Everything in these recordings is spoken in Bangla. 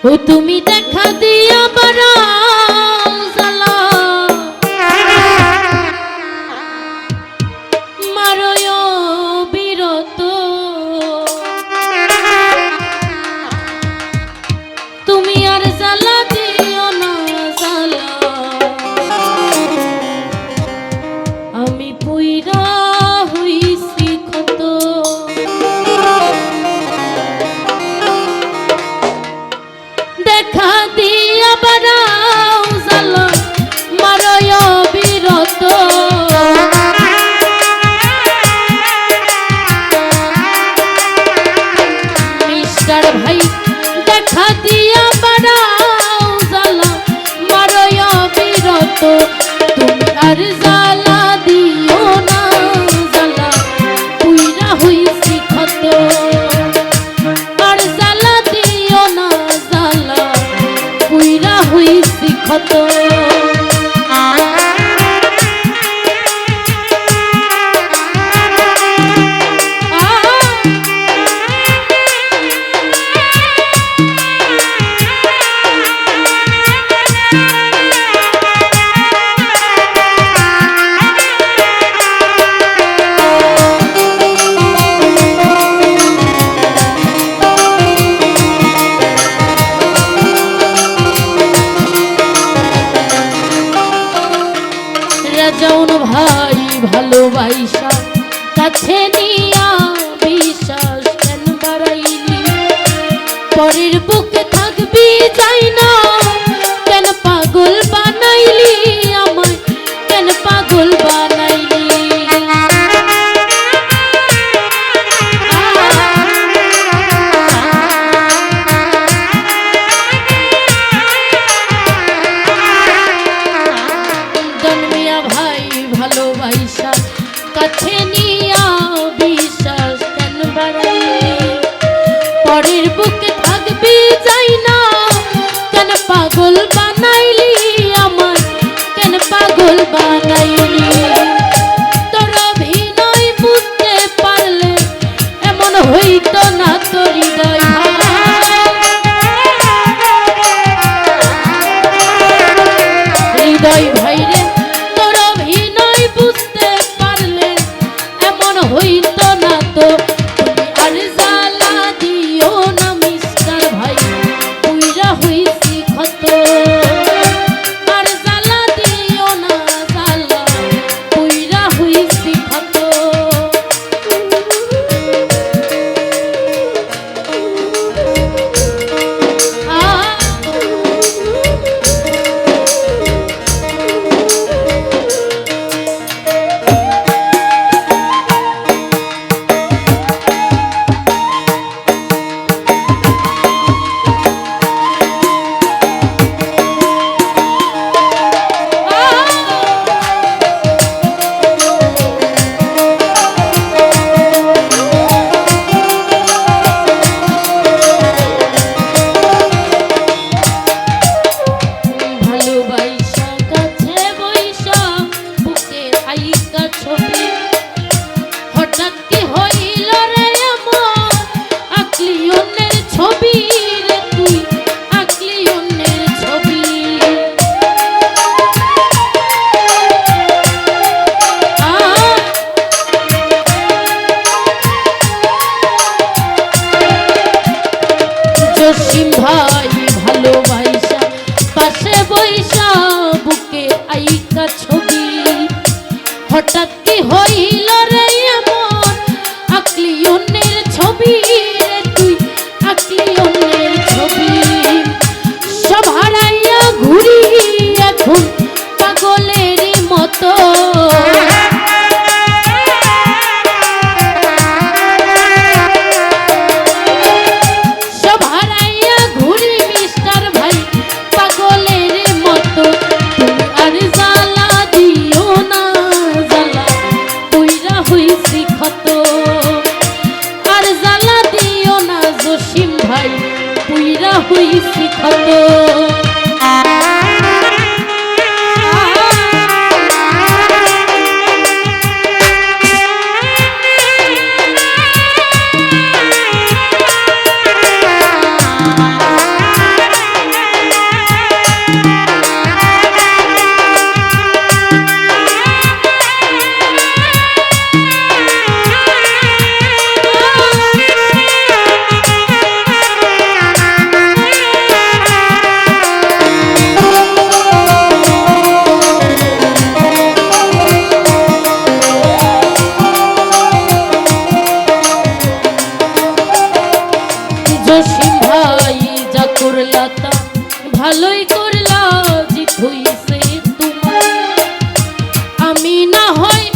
ও তুমি দেখা দিয়া বারা দিয়া বানা todo. ভালোবাসা কাছে নিয়া বিশ্বাস কেন বাড়াইলি? পরের বুকে থাকবি যাই না? রসিম ভাই ভালোবাসা পাশে বৈশা বুকে আইকা ছবি। হঠাৎ কি হই ভাই যা করলা তা ভালোই করলা জিত হইছে তোমার। আমি না হয়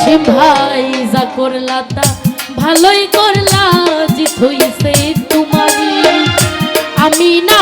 সে ভাই যা করলা তা ভালোই করলা জিত হইছে তোমারই। আমি না